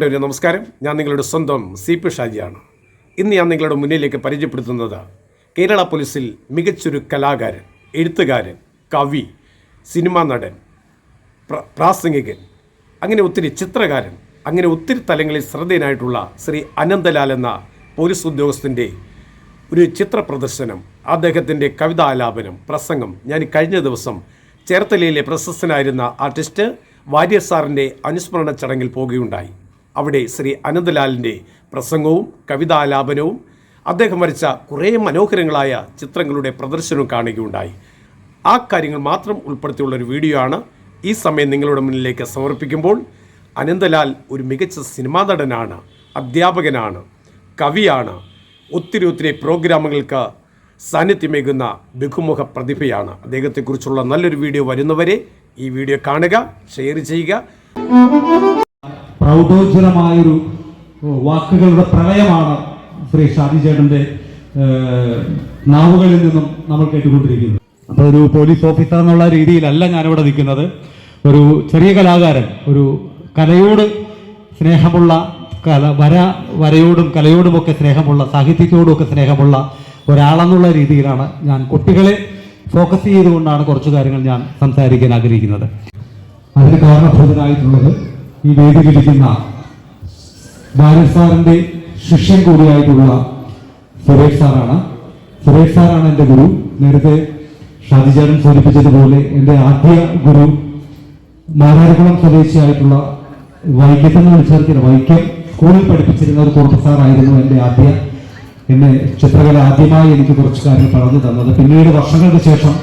പ്രിയപ്പെട്ടവരെ നമസ്കാരം. ഞാൻ നിങ്ങളുടെ സ്വന്തം സി പി ഷാജിയാണ്. ഇന്ന് ഞാൻ നിങ്ങളുടെ മുന്നിലേക്ക് പരിചയപ്പെടുത്തുന്നത് കേരള പോലീസിൽ മികച്ചൊരു കലാകാരൻ എഴുത്തുകാരൻ കവി സിനിമാ നടൻ പ്ര- പ്രാസംഗികൻ അങ്ങനെ ഒത്തിരി ചിത്രകാരൻ അങ്ങനെ ഒത്തിരി തലങ്ങളിൽ ശ്രദ്ധേയനായിട്ടുള്ള ശ്രീ അനന്തലാൽ എന്ന പോലീസ് ഉദ്യോഗസ്ഥന്റെ ഒരു ചിത്ര പ്രദർശനം അദ്ദേഹത്തിന്റെ കവിതാലാപനം പ്രസംഗം ഞാൻ കഴിഞ്ഞ ദിവസം ചേർത്തലയിലെ പ്രശസ്തനായിരുന്ന ആർട്ടിസ്റ്റ് വാര്യർ സാറിന്റെ അനുസ്മരണ ചടങ്ങിൽ പോകുകയുണ്ടായി അവിടെ ശ്രീ അനന്തലാലിന്റെ പ്രസംഗവും കവിതാലാപനവും അദ്ദേഹം വരച്ച കുറേ മനോഹരങ്ങളായ ചിത്രങ്ങളുടെ പ്രദർശനവും കാണുകയുണ്ടായി. ആ കാര്യങ്ങൾ മാത്രം ഉൾപ്പെടുത്തിയുള്ളൊരു വീഡിയോ ആണ് ഈ സമയം നിങ്ങളുടെ മുന്നിലേക്ക് സമർപ്പിക്കുമ്പോൾ അനന്തലാൽ ഒരു മികച്ച സിനിമാ നടനാണ് അധ്യാപകനാണ് കവിയാണ് ഒത്തിരി ഒത്തിരി പ്രോഗ്രാമുകൾക്ക് സാന്നിധ്യമേകുന്ന ബഹുമുഖ പ്രതിഭയാണ്. അദ്ദേഹത്തെക്കുറിച്ചുള്ള നല്ലൊരു വീഡിയോ വരുന്നവരെ ഈ വീഡിയോ കാണുക ഷെയർ ചെയ്യുക. പ്രൗഢോജ്വലമായൊരു വാക്കുകളുടെ പ്രളയമാണ് ശ്രീ ഷാജി ചേട്ടന്റെ നാവുകളിൽ നിന്നും നമ്മൾ കേട്ടുകൊണ്ടിരിക്കുന്നത്. അപ്പോൾ ഒരു പോലീസ് ഓഫീസർ എന്നുള്ള രീതിയിലല്ല ഞാനിവിടെ നിൽക്കുന്നത്. ഒരു ചെറിയ കലാകാരൻ ഒരു കലയോട് സ്നേഹമുള്ള കല വര വരയോടും കലയോടുമൊക്കെ സ്നേഹമുള്ള സാഹിത്യത്തോടുമൊക്കെ സ്നേഹമുള്ള ഒരാളെന്നുള്ള രീതിയിലാണ് ഞാൻ കുട്ടികളെ ഫോക്കസ് ചെയ്തുകൊണ്ടാണ് കുറച്ച് കാര്യങ്ങൾ ഞാൻ സംസാരിക്കാൻ ആഗ്രഹിക്കുന്നത്. അതിന് കാരണഭൂതനായിട്ടുള്ളത് ഈ വേദിയിലിരിക്കുന്ന ബാലൻ സാറിന്റെ ശിഷ്യൻ കൂടിയായിട്ടുള്ള സുരേഷ് സാറാണ്. സുരേഷ് സാറാണ് എന്റെ ഗുരു. നേരത്തെ ഷാദിചാരൻ സൂചിപ്പിച്ചതുപോലെ എന്റെ ആദ്യ ഗുരു മാരാരകുളം സ്വദേശിയായിട്ടുള്ള വൈക്കത്തെന്ന് വിളിച്ചേർക്കുന്ന വൈക്കം സ്കൂളിൽ പഠിപ്പിച്ചിരുന്ന ഒരു കുറുപ്പ് സാറായിരുന്നു എന്റെ ആദ്യ എന്നെ ചിത്രകല ആദ്യമായി എനിക്ക് കുറച്ച് കാര്യങ്ങൾ പറഞ്ഞു തന്നത്. പിന്നീട് വർഷങ്ങൾക്ക് ശേഷം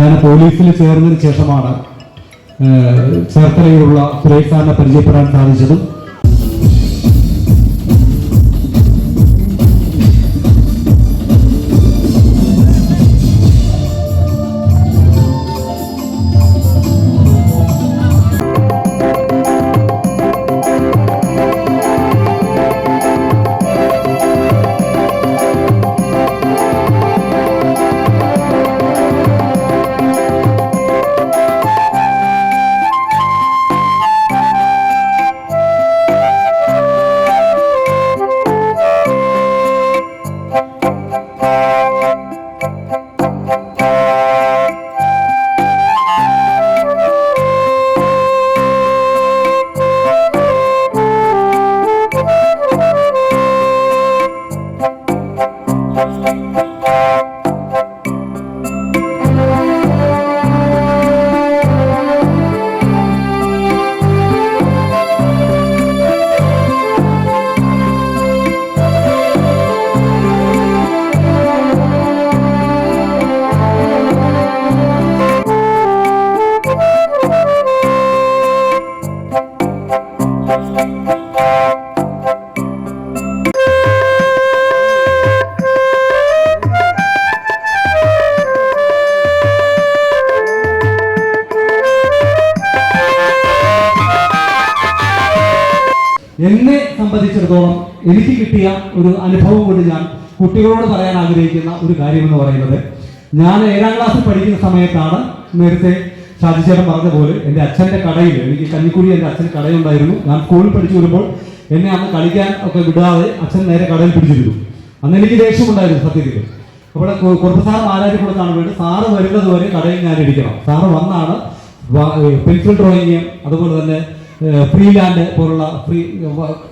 ഞാൻ പോലീസിൽ ചേർന്നതിന് ശേഷമാണ് ചേർത്തലയിലുള്ള സുരേഷ് പരിചയപ്പെടാൻ സാധിച്ചതും എനിക്ക് കിട്ടിയ ഒരു അനുഭവം കൊണ്ട് ഞാൻ കുട്ടികളോട് പറയാൻ ആഗ്രഹിക്കുന്ന ഒരു കാര്യം എന്ന് പറയുന്നത്. ഞാൻ ഏഴാം ക്ലാസ്സിൽ പഠിക്കുന്ന സമയത്താണ് നേരത്തെ ഷാജിച്ചേട്ടൻ പറഞ്ഞ പോലെ എന്റെ അച്ഛന്റെ കടയിൽ എനിക്ക് കഞ്ഞിക്കുടി എന്റെ അച്ഛൻ കടയുണ്ടായിരുന്നു. ഞാൻ സ്കൂളിൽ പഠിച്ചു വരുമ്പോൾ എന്നെ അന്ന് കളിക്കാൻ ഒക്കെ വിടാതെ അച്ഛൻ നേരെ കടയിൽ പിടിച്ചിരുന്നു. അന്ന് എനിക്ക് ദേഷ്യമുണ്ടായിരുന്നു സത്യത്തിൽ. അവിടെ കുറച്ച് സാറ് ആരാധി കൊടുത്താണ് വേണ്ടി സാറ് വരുന്നത് വരെ കടയിൽ ഞാൻ ഇരിക്കണം. സാറ് വന്നാണ് പെൻസിൽ ഡ്രോയിങ് അതുപോലെ തന്നെ ഫ്രീ ലാൻഡ് പോലുള്ള ഫ്രീ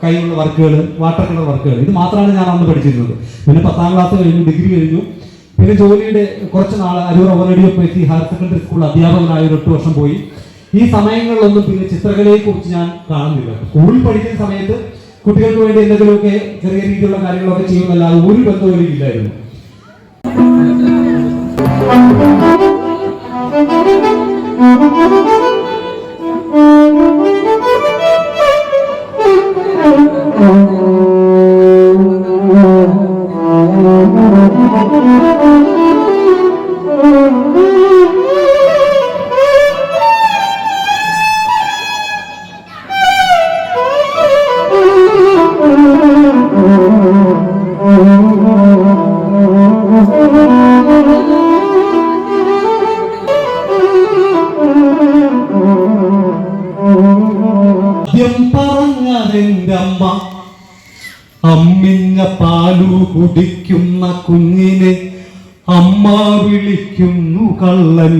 കൈയിലുള്ള വർക്കുകൾ വാട്ടർ കളർ വർക്കുകൾ ഇത് മാത്രമാണ് ഞാൻ അന്ന് പഠിച്ചിരുന്നത്. പിന്നെ പത്താം ക്ലാസ് കഴിഞ്ഞു ഡിഗ്രി കഴിഞ്ഞു. പിന്നെ ജോലിയുടെ കുറച്ച് നാൾ അരൂർ ഓവറേഡിയോ എത്തി ഹയർ സെക്കൻഡറി സ്കൂൾ അധ്യാപകനായ ഒരു എട്ട് വർഷം പോയി. ഈ സമയങ്ങളിലൊന്നും പിന്നെ ചിത്രകലയെ കുറിച്ച് ഞാൻ കാണുന്നില്ല. സ്കൂളിൽ പഠിക്കുന്ന സമയത്ത് കുട്ടികൾക്ക് വേണ്ടി എന്തെങ്കിലുമൊക്കെ ചെറിയ രീതിയിലുള്ള കാര്യങ്ങളൊക്കെ ചെയ്യുന്നല്ലാതെ ഒരു ബന്ധവും എനിക്കില്ലായിരുന്നു. കുടിക്കുന്ന കുഞ്ഞിനെ അമ്മ വിളിക്കുന്നു കള്ളൻ.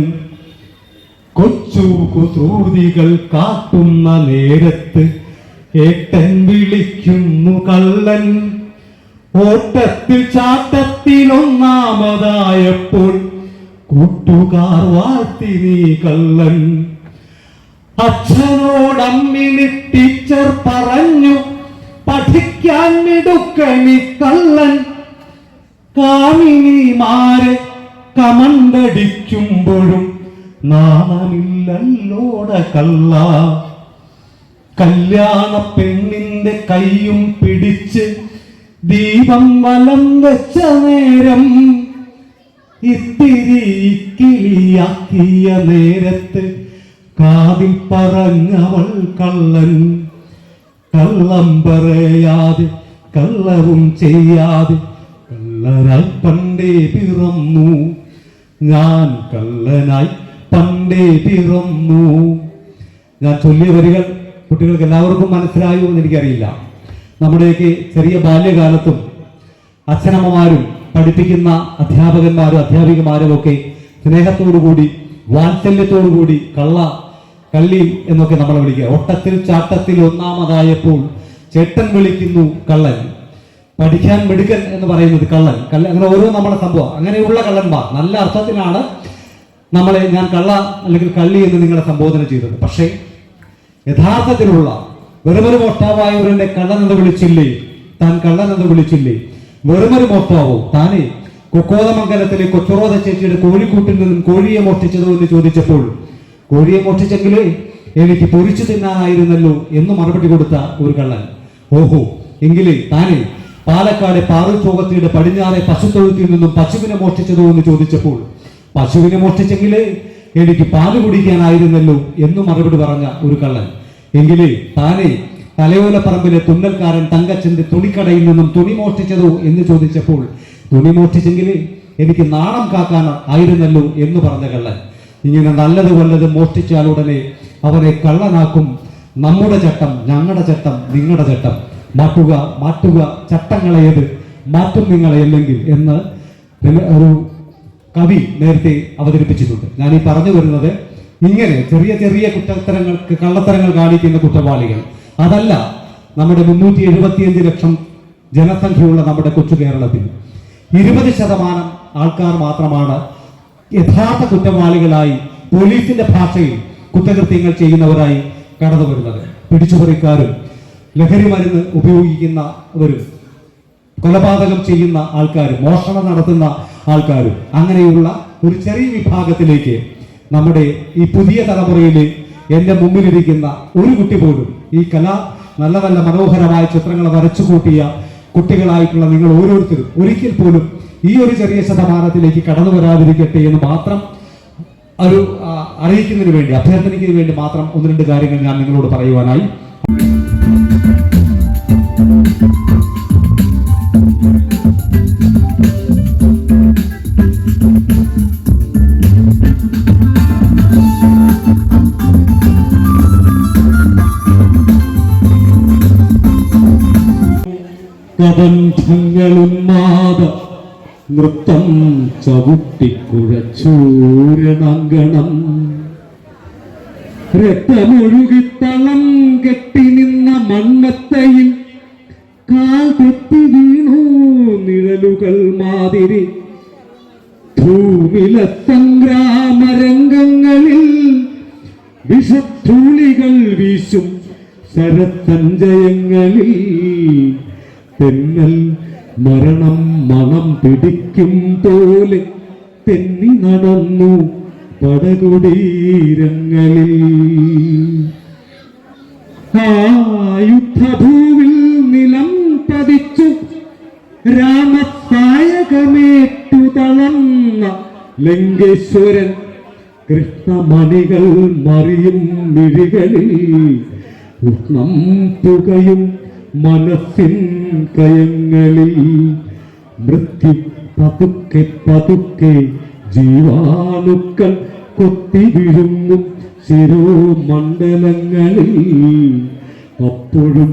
കൊച്ചു കുസൃതികൾ കാട്ടുന്ന നേരത്ത് ഏട്ടൻ വിളിക്കുന്നു കള്ളൻ. ഓട്ടത്തിൽ ചാട്ടത്തിലൊന്നാമതായപ്പോൾ കൂട്ടുകാർ വാഴ്ത്തി നീ കള്ളൻ. അച്ഛനോടമ്മിനി ടീച്ചർ പറഞ്ഞു പഠിക്കാൻ മിടുക്കണി കള്ളൻ. കാമിനിമാരെ കമണ്ടടിക്കുമ്പോഴും നാണമില്ലല്ലോട കള്ള. കല്യാണ പെണ്ണിന്റെ കൈയും പിടിച്ച് ദീപം വലം വെച്ച നേരം ഇത്തിരി കിളിയാക്കിയ നേരത്ത് കാതിൽ പറഞ്ഞവൾ കള്ളൻ. കള്ളം പറയാതെ കള്ളവും ചെയ്യാതെ കള്ളനായി പണ്ടേ പിറന്നു. ഞാൻ കള്ളനായി പണ്ടേ പിറന്നു. ഞാൻ ചൊല്ലിയ വരികൾ കുട്ടികൾക്ക് എല്ലാവർക്കും മനസ്സിലായോ എന്ന് എനിക്കറിയില്ല. നമ്മുടെയൊക്കെ ചെറിയ ബാല്യകാലത്തും അച്ഛനമ്മമാരും പഠിപ്പിക്കുന്ന അധ്യാപകന്മാരും അധ്യാപികമാരും ഒക്കെ സ്നേഹത്തോടുകൂടി വാത്സല്യത്തോടുകൂടി കള്ള കള്ളി എന്നൊക്കെ നമ്മൾ വിളിക്കുക. ഓട്ടത്തിൽ ചാട്ടത്തിൽ ഒന്നാമതായപ്പോൾ ചേട്ടൻ വിളിക്കുന്നു കള്ളൻ. പഠിക്കാൻ മിടുക്കൻ എന്ന് പറയുന്നത് കള്ളൻ. കള്ളൻ അങ്ങനെ ഓരോ നമ്മുടെ സംഭവം. അങ്ങനെയുള്ള കള്ളന്മാർ. നല്ല അർത്ഥത്തിലാണ് നമ്മളെ ഞാൻ കള്ള അല്ലെങ്കിൽ കള്ളി എന്ന് നിങ്ങളെ സംബോധന ചെയ്തത്. പക്ഷേ യഥാർത്ഥത്തിലുള്ള വെറുമൊരു മോഷ്ടാവായവരുടെ കള്ളൻ എന്ന് വിളിച്ചില്ലേ? താൻ കള്ളൻ എന്ന് വിളിച്ചില്ലേ? വെറുമൊരു മോഷ്ടാവോ? താനേ കൊക്കോതമംഗലത്തിലെ കൊച്ചുറോത ചേച്ചിയുടെ കോഴിക്കൂട്ടിൽ നിന്നും കോഴിയെ മോഷ്ടിച്ചതോ എന്ന് ചോദിച്ചപ്പോൾ കോഴിയെ മോഷ്ടിച്ചെങ്കിലേ എനിക്ക് പൊരിച്ചു തിന്നാനായിരുന്നല്ലോ എന്ന് മറുപടി കൊടുത്ത ഒരു കള്ളൻ. ഓഹോ എങ്കിലേ താനെ പാലക്കാട് പാറു ചോകത്തിയുടെ പടിഞ്ഞാറെ പശുത്തൊഴുത്തിൽ നിന്നും പശുവിനെ മോഷ്ടിച്ചതോ എന്ന് ചോദിച്ചപ്പോൾ പശുവിനെ മോഷ്ടിച്ചെങ്കിലേ എനിക്ക് പാൽ കുടിക്കാനായിരുന്നല്ലോ എന്ന് മറുപടി പറഞ്ഞ ഒരു കള്ളൻ. എങ്കിലേ താനെ തലയോലപ്പറമ്പിലെ തുന്നൽക്കാരൻ തങ്കച്ചന്റെ തുണിക്കടയിൽ നിന്നും തുണി മോഷ്ടിച്ചതോ എന്ന് ചോദിച്ചപ്പോൾ തുണി മോഷ്ടിച്ചെങ്കിലേ എനിക്ക് നാണം കാക്കാൻ ആയിരുന്നല്ലോ എന്ന് പറഞ്ഞ കള്ളൻ. ഇങ്ങനെ നല്ലത് വല്ലത് മോഷ്ടിച്ചാൽ ഉടനെ അവരെ കള്ളനാക്കും. നമ്മുടെ ചട്ടം ഞങ്ങളുടെ ചട്ടം നിങ്ങളുടെ ചട്ടം. മാറ്റുക മാറ്റുക ചട്ടങ്ങളേത് മാറ്റും നിങ്ങളെ അല്ലെങ്കിൽ എന്ന് ഒരു കവി നേരത്തെ അവതരിപ്പിച്ചിട്ടുണ്ട്. ഞാൻ ഈ പറഞ്ഞു വരുന്നത് ഇങ്ങനെ ചെറിയ ചെറിയ കുറ്റത്തരങ്ങൾക്ക് കള്ളത്തരങ്ങൾ കാണിക്കുന്ന കുറ്റവാളികൾ. അതല്ല നമ്മുടെ മുന്നൂറ്റി എഴുപത്തിയഞ്ച് ലക്ഷം ജനസംഖ്യയുള്ള നമ്മുടെ കൊച്ചു കേരളത്തിൽ ഇരുപത് ശതമാനം ആൾക്കാർ മാത്രമാണ് യഥാർത്ഥ കുറ്റവാളികളായി പോലീസിന്റെ ഭാഷയിൽ കുറ്റകൃത്യങ്ങൾ ചെയ്യുന്നവരായി കടന്നു വരുന്നത് പിടിച്ചുപറിക്കാരും ലഹരി മരുന്ന് ഉപയോഗിക്കുന്നവരും കൊലപാതകം ചെയ്യുന്ന ആൾക്കാരും മോഷണം നടത്തുന്ന ആൾക്കാരും അങ്ങനെയുള്ള ഒരു ചെറിയ വിഭാഗത്തിലേക്ക് നമ്മുടെ ഈ പുതിയ തലമുറയിൽ എന്റെ മുമ്പിലിരിക്കുന്ന ഒരു കുട്ടി പോലും ഈ കല നല്ല നല്ല മനോഹരമായ ചിത്രങ്ങൾ വരച്ചു കൂട്ടിയ കുട്ടികളായിട്ടുള്ള നിങ്ങൾ ഓരോരുത്തരും ഒരിക്കൽ പോലും ഈ ഒരു ചെറിയ ശതമാനത്തിലേക്ക് കടന്നു വരാതിരിക്കട്ടെ എന്ന് മാത്രം ഒരു അറിയിക്കുന്നതിന് വേണ്ടി അഭ്യർത്ഥനയ്ക്ക് വേണ്ടി മാത്രം ഒന്ന് രണ്ട് കാര്യങ്ങൾ ഞാൻ നിങ്ങളോട് പറയുവാനായി. കബന്ധങ്ങളുന്മാദ നൃത്തം ചവിട്ടിക്കുഴച്ചൂരണങ്കണം രക്തമൊഴുകിത്തളം കെട്ടി നിന്ന മണ്ണത്തയിൽ കാൽ തെറ്റി വീണു നിഴലുകൾ മാതിരി. ഭൂമില സംഗ്രാമരംഗങ്ങളിൽ വിഷധൂളികൾ വീശും ശരസഞ്ചയങ്ങളിൽ തെന്നൽ മരണം മണം പിടിക്കും പോലെ തെന്നി നടന്നു പടകുടീരങ്ങളിൽ. ആ യുദ്ധഭൂവിൽ നിലം പതിച്ചു രാമസായകമേറ്റു തളർന്ന ലിംഗേശ്വരൻ കൃഷ്ണമണികൾ മറിയും മിഴികളിൽ ഉഷ്ണം പുകയും മനസ്സിൻ കയങ്ങളിൽ. മൃത്യു പതുക്കെ പതുക്കെ ജീവാണുക്കൾ കൊത്തി വിഴുങ്ങും ശിരോമണ്ഡലങ്ങളിൽ അപ്പോഴും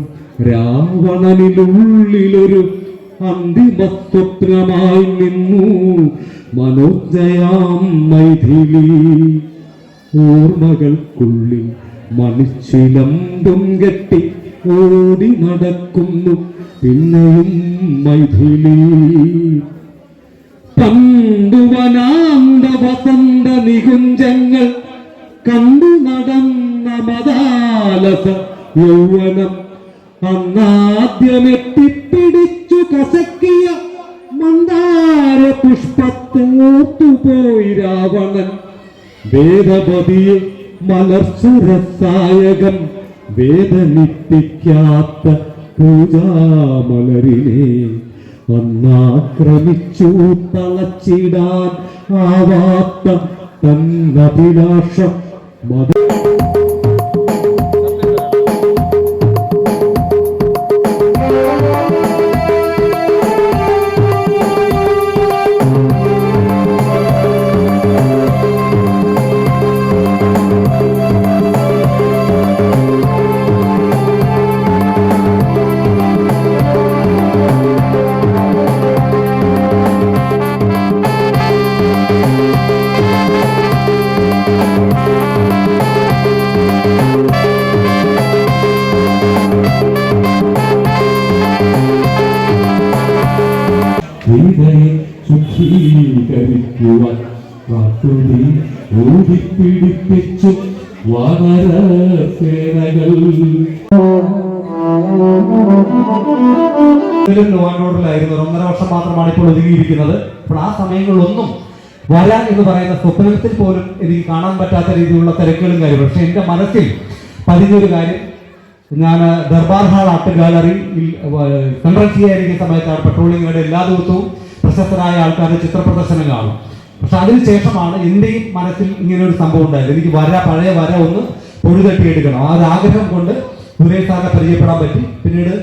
രാവണനിലുള്ളിലൊരു അന്തിമ സ്വപ്നമായി നിന്നു മനോജയാം മൈഥിലി. ഓർമ്മകൾക്കുള്ളിൽ മണിച്ചിലമ്പും കെട്ടി ഓടി നടക്കുന്നു. പിന്നെയും മൈഥിലി. പണ്ടുവനാന്ത വസന്ത നികുഞ്ചങ്ങൾ കണ്ടു നടന്ന മതാലസ യൗവനം. അന്നാദ്യമെത്തിപ്പിടിച്ചു കസക്കിയ മന്ദാര പുഷ്പത്തോത്തുപോയി രാവണൻ. വേദപതിയെ മലർസുരസായകൻ വേദനിപ്പിക്കാത്ത പൂജാമലരിനെ അന്നാക്രമിച്ചു തളച്ചിടാൻ ആവാത്ത തന്നഭിലാഷം മത. ഊതിപ്പിടിപ്പിച്ചു വാനോടിലായിരുന്നു ഒന്നര വർഷം മാത്രമാണ് ഇപ്പോൾ ഒതുങ്ങിയിരിക്കുന്നത്. അപ്പോൾ ആ സമയങ്ങളിലൊന്നും വരാൻ എന്ന് പറയുന്ന സ്വപ്നത്തിൽ പോലും എനിക്ക് കാണാൻ പറ്റാത്ത രീതിയിലുള്ള തിരക്കുകളും കാര്യം പക്ഷെ എന്റെ മനസ്സിൽ പതിഞ്ഞൊരു കാര്യം. ഞാൻ Durbar hall art gallery central C ആയിരിക്കുന്ന സമയത്താണ് പെട്രോളിങ്ങിനിടെ എല്ലാ ദിവസവും പ്രശസ്തരായ ആൾക്കാരുടെ ചിത്ര പ്രദർശനം കാണും പക്ഷെ അതിനുശേഷമാണ് എന്റെയും മനസ്സിൽ ഇങ്ങനെ ഒരു സംഭവം ഉണ്ടായത്. എനിക്ക് വര പഴയ വര ഒന്ന് പൊഴുതട്ടിയെടുക്കണം ആ ഒരു ആഗ്രഹം കൊണ്ട് ഉദയ സാറിനെ പരിചയപ്പെടാൻ പറ്റി. പിന്നീട്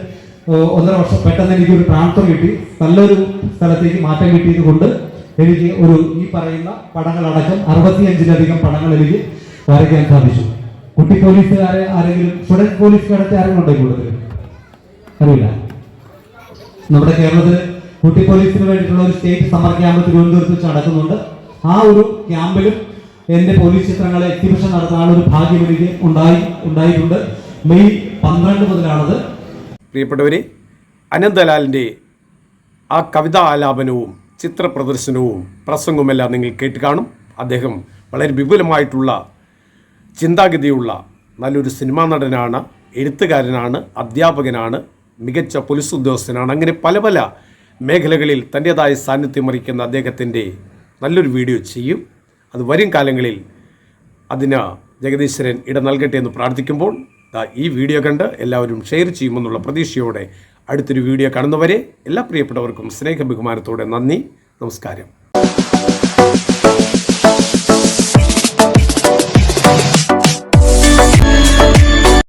ഒന്നര വർഷം പെട്ടെന്ന് എനിക്ക് ഒരു ട്രാൻസ്ഫർ കിട്ടി. നല്ലൊരു സ്ഥലത്തേക്ക് മാറ്റം കിട്ടിയത് കൊണ്ട് എനിക്ക് ഒരു ഈ പറയുന്ന പടങ്ങളടക്കം അറുപത്തിയഞ്ചിലധികം പടങ്ങൾ എനിക്ക് വരയ്ക്കാൻ സാധിച്ചു. കുട്ടി പോലീസുകാരെ ആരെങ്കിലും സ്റ്റുഡന്റ് പോലീസുകാരത്തെ ആരെങ്കിലും ഉണ്ടോ കൂടുതൽ അറിയില്ല. നമ്മുടെ കേരളത്തിൽ കുട്ടി പോലീസിന് വേണ്ടിയിട്ടുള്ള ഒരു സ്റ്റേറ്റ് സമ്മർ ക്യാമ്പ് തിരുവനന്തപുരത്ത് വെച്ച് നടക്കുന്നുണ്ട്. ആ ഒരു ക്യാമ്പിലും എന്റെ പോലീസ് ചിത്രങ്ങളെ എക്സിബിഷൻ നടത്താനുള്ള ഒരു ഭാഗ്യം എനിക്ക് ഉണ്ടായി ഉണ്ടായിട്ടുണ്ട്. മെയ് പന്ത്രണ്ട് മുതലാണത്. പ്രിയപ്പെട്ടവരെ അനന്തലാലിന്റെ ആ കവിതാ ആലാപനവും ചിത്ര പ്രദർശനവും പ്രസംഗവുമെല്ലാം നിങ്ങൾ കേട്ട് കാണും. അദ്ദേഹം വളരെ വിപുലമായിട്ടുള്ള ചിന്താഗതിയുള്ള നല്ലൊരു സിനിമാ നടനാണ് എഴുത്തുകാരനാണ് അധ്യാപകനാണ് മികച്ച പോലീസ് ഉദ്യോഗസ്ഥനാണ്. അങ്ങനെ പല പല മേഖലകളിൽ തന്റേതായ സാന്നിധ്യം അറിയിക്കുന്ന അദ്ദേഹത്തിന്റെ നല്ലൊരു വീഡിയോ ചെയ്യും. അത് വരും കാലങ്ങളിൽ അതിന് ജഗദീശ്വരൻ ഇട നൽകട്ടെ എന്ന് പ്രാർത്ഥിക്കുമ്പോൾ ഈ വീഡിയോ കണ്ട് എല്ലാവരും ഷെയർ ചെയ്യുമെന്നുള്ള പ്രതീക്ഷയോടെ അടുത്തൊരു വീഡിയോ കാണുന്നവരെ എല്ലാ പ്രിയപ്പെട്ടവർക്കും സ്നേഹബഹുമാനത്തോടെ നന്ദി നമസ്കാരം.